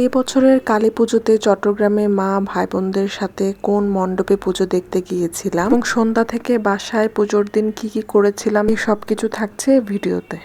এই বছরের কালী পুজোতে চট্টগ্রামে মা ভাই বোনদের সাথে কোন মণ্ডপে পুজো দেখতে গিয়েছিলাম? এবং সন্ধ্যা থেকে বাসায় পুজোর দিন কি কি করেছিলাম? এই সব কিছু থাকছে ভিডিওতে।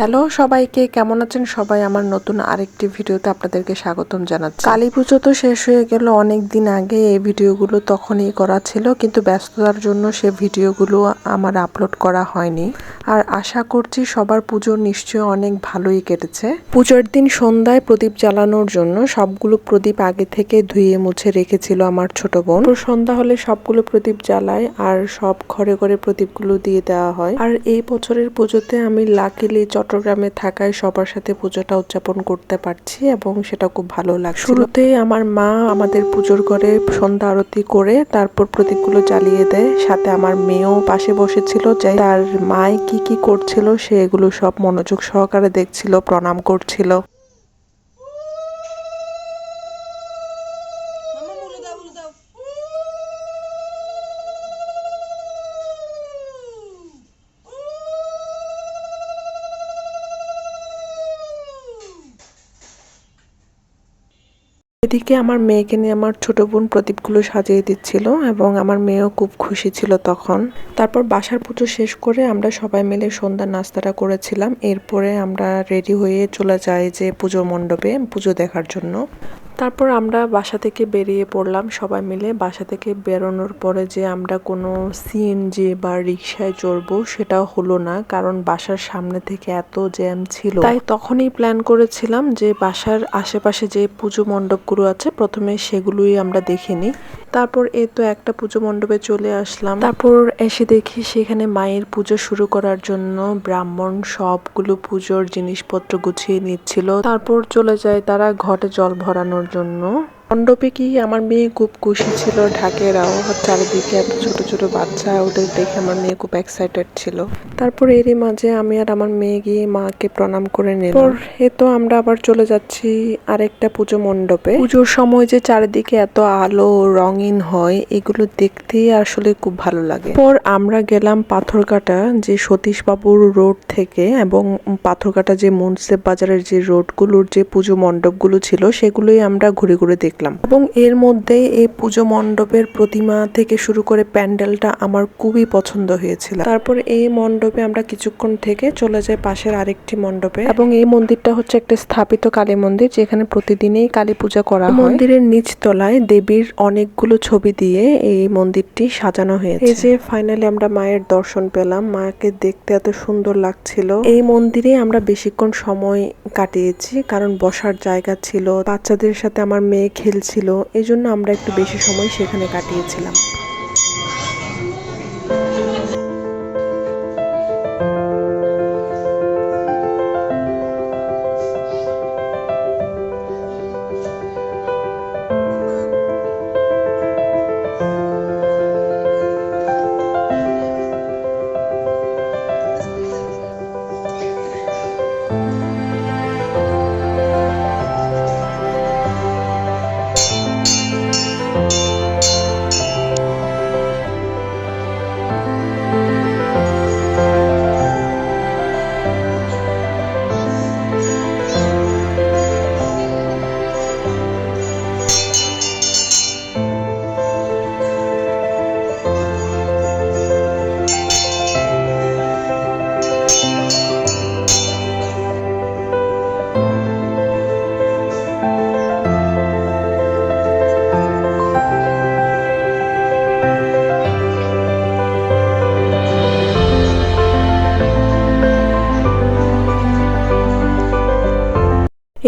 হ্যালো সবাইকে, কেমন আছেন সবাই? আমার নতুন আরেকটি ভিডিওতে আপনাদেরকে স্বাগতম জানাচ্ছি। কালী পুজো তো শেষ হয়ে গেল অনেক দিন আগে, এই ভিডিওগুলো তখনই করা ছিল, কিন্তু ব্যস্ততার জন্য সে ভিডিওগুলো আমার আপলোড করা হয়নি। আর আশা করছি সবার পুজো নিশ্চয় অনেক ভালোই কেটেছে। পুজোর দিন সন্ধ্যায় প্রদীপ জ্বালানোর জন্য সবগুলো প্রদীপ আগে থেকে ধুয়ে মুছে রেখেছিল আমার ছোট বোন। সন্ধ্যা হলে সবগুলো প্রদীপ জ্বালায় আর সব ঘরে ঘরে প্রদীপগুলো দিয়ে দেওয়া হয়। আর এই বছরের পুজোতে আমি লাকিলি চট্টগ্রামে থাকায় সবার সাথে পুজোটা উদযাপন করতে পারছি এবং সেটা খুব ভালো লাগছে শুরুতে আমার মা আমাদের পুজোর ঘরে সন্ধ্যা আরতি করে তারপর প্রতীকগুলো জ্বালিয়ে দেয়। সাথে আমার মেয়েও পাশে বসেছিল যে তার মায় কি কি করছিল সে এগুলো সব মনোযোগ সহকারে দেখছিল, প্রণাম করছিল। এদিকে আমার মেয়েকে নিয়ে আমার ছোট বোন প্রদীপগুলো সাজিয়ে দিচ্ছিল এবং আমার মেয়েও খুব খুশি ছিল তখন। তারপর বাসার পুজো শেষ করে আমরা সবাই মিলে সন্ধ্যা নাস্তাটা করেছিলাম। এরপরে আমরা রেডি হয়ে চলে যাই যে পুজো মণ্ডপে পুজো দেখার জন্য। তারপর আমরা বাসা থেকে বেরিয়ে পড়লাম সবাই মিলে। বাসা থেকে বেরোনোর পরে যে আমরা কোনো সিএনজি বা রিক্সায় চড়বো সেটাও হলো না, কারণ বাসার সামনে থেকে এত জ্যাম ছিল। তাই তখনই প্ল্যান করেছিলাম যে বাসার আশেপাশে যে পুজো মণ্ডপগুলো আছে, প্রথমে সেগুলোই আমরা দেখে নিই। তারপর এ তো একটা পুজো মণ্ডপে চলে আসলাম। তারপর এসে দেখি সেখানে মায়ের পুজো শুরু করার জন্য ব্রাহ্মণ সবগুলো পুজোর জিনিসপত্র গুছিয়ে নিচ্ছিল। তারপর চলে যায় তারা ঘটে জল ভরানোর জন্য মণ্ডপে কি আমার মেয়ে খুব খুশি ছিল? ঢাকেরাও চারিদিকে এত ছোট ছোট বাচ্চা, ওদের দেখে আমার মেয়ে খুব এক্সাইটেড ছিল। তারপর এরই মাঝে আমি আর আমার মেয়ে গিয়ে মাকে প্রণাম করে নিলাম। এ তো আমরা আবার চলে যাচ্ছি আরেকটা পুজো মণ্ডপে। পুজোর সময় যে চারিদিকে এত আলো, রঙিন হয়, এগুলো দেখতেই আসলে খুব ভালো লাগে। পর আমরা গেলাম পাথরকাটা যে সতীশবাবুর রোড থেকে, এবং পাথরকাটা যে মুন্সেফ বাজারের যে রোডগুলোর যে পুজো মণ্ডপগুলো ছিল, সেগুলোই আমরা ঘুরে ঘুরে দেখলাম। এবং এর মধ্যে এই পুজো মণ্ডপের প্রতিমা থেকে শুরু করে প্যান্ডেলটা আমার খুবই পছন্দ হয়েছিল। তারপর এই মণ্ডপে আমরা কিছুক্ষণ থেকে চলে যাই পাশের আরেকটি মণ্ডপে। এবং এই মন্দিরটা হচ্ছে একটা স্থাপিত কালী মন্দির, যেখানে প্রতিদিনই কালী পূজা করা হয়। মন্দিরের নিচ তলায় দেবীর অনেকগুলো ছবি দিয়ে এই মন্দিরটি সাজানো হয়েছে। এই যে ফাইনালি আমরা মায়ের দর্শন পেলাম, মাকে দেখতে এত সুন্দর লাগছিল। এই মন্দিরে আমরা বেশিক্ষণ সময় কাটিয়েছি, কারণ বসার জায়গা ছিল। বাচ্চাদের সাথে আমার মেয়ে খেলছিল এজন্য জন্য আমরা একটু বেশি সময় সেখানে কাটিয়েছিলাম।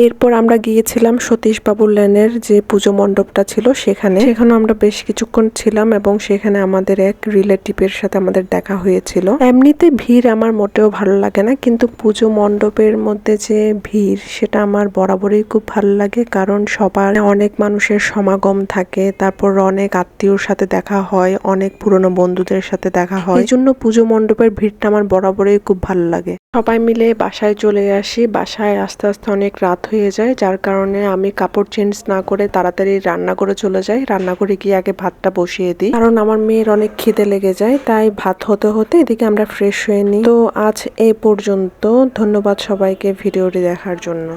এরপর আমরা গিয়েছিলাম সতীশ সতীশবাবুর লেনের যে পুজো মণ্ডপটা ছিল সেখানে। সেখানে আমরা বেশ কিছুক্ষণ ছিলাম এবং সেখানে আমাদের এক রিলেটিভের সাথে আমাদের দেখা হয়েছিল। এমনিতে ভিড় আমার মোটেও ভালো লাগে না, কিন্তু পুজো মণ্ডপের মধ্যে যে ভিড় সেটা আমার বরাবরই খুব ভালো লাগে, কারণ সবার অনেক মানুষের সমাগম থাকে, তারপর অনেক আত্মীয়র সাথে দেখা হয়, অনেক পুরনো বন্ধুদের সাথে দেখা হয়। এই জন্য পুজো মণ্ডপের ভিড়টা আমার বরাবরই খুব ভালো লাগে। সবাই মিলে বাসায় চলে আসি, বাসায় আস্তে আস্তে অনেক রাত হয়ে যায়, যার কারণে আমি কাপড় চেঞ্জ না করে তাড়াতাড়ি রান্না করে চলে যাই। রান্না করে গিয়ে আগে ভাতটা বসিয়ে দিই। কারণ আমার মেয়ের অনেক খিদে লেগে যায়, তাই ভাত হতে হতে এদিকে আমরা ফ্রেশ হয়ে নিই। তো আজ এ পর্যন্ত। ধন্যবাদ সবাইকে ভিডিওটি দেখার জন্য।